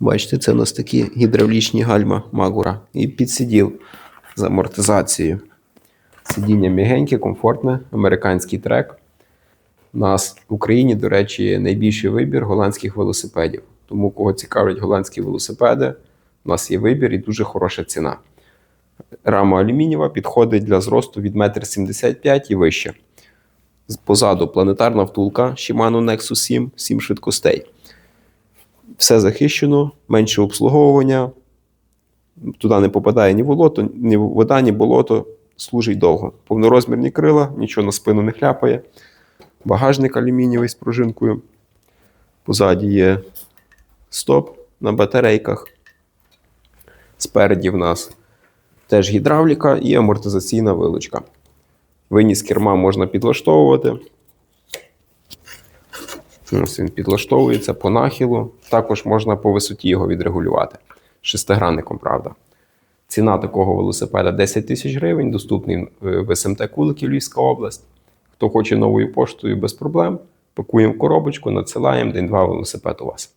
Бачите, це у нас такі гідравлічні гальма Магура. І підсиділ з амортизацією. Сидіння м'ягеньке, комфортне, американський трек. У нас в Україні, до речі, найбільший вибір голландських велосипедів. Тому, кого цікавлять голландські велосипеди, у нас є вибір і дуже хороша ціна. Рама алюмінієва підходить для зросту від 1,75 м і вище. Позаду планетарна втулка Shimano Nexus 7, 7 швидкостей. Все захищено, менше обслуговування. Туди не попадає ні болото, ні вода, ні болото. Служить довго. Повнорозмірні крила, нічого на спину не хляпає. Багажник алюмінієвий з пружинкою. Позаді є стоп на батарейках. Спереді в нас теж гідравліка і амортизаційна вилочка. Виніс керма можна підлаштовувати. Ось він підлаштовується по нахилу. Також можна по висоті його відрегулювати. Шестигранником, правда. Ціна такого велосипеда 10 тисяч гривень, доступний е, в СМТ Куликів Львівська область. Хто хоче новою поштою без проблем, пакуємо коробочку, надсилаємо день-два велосипед у вас.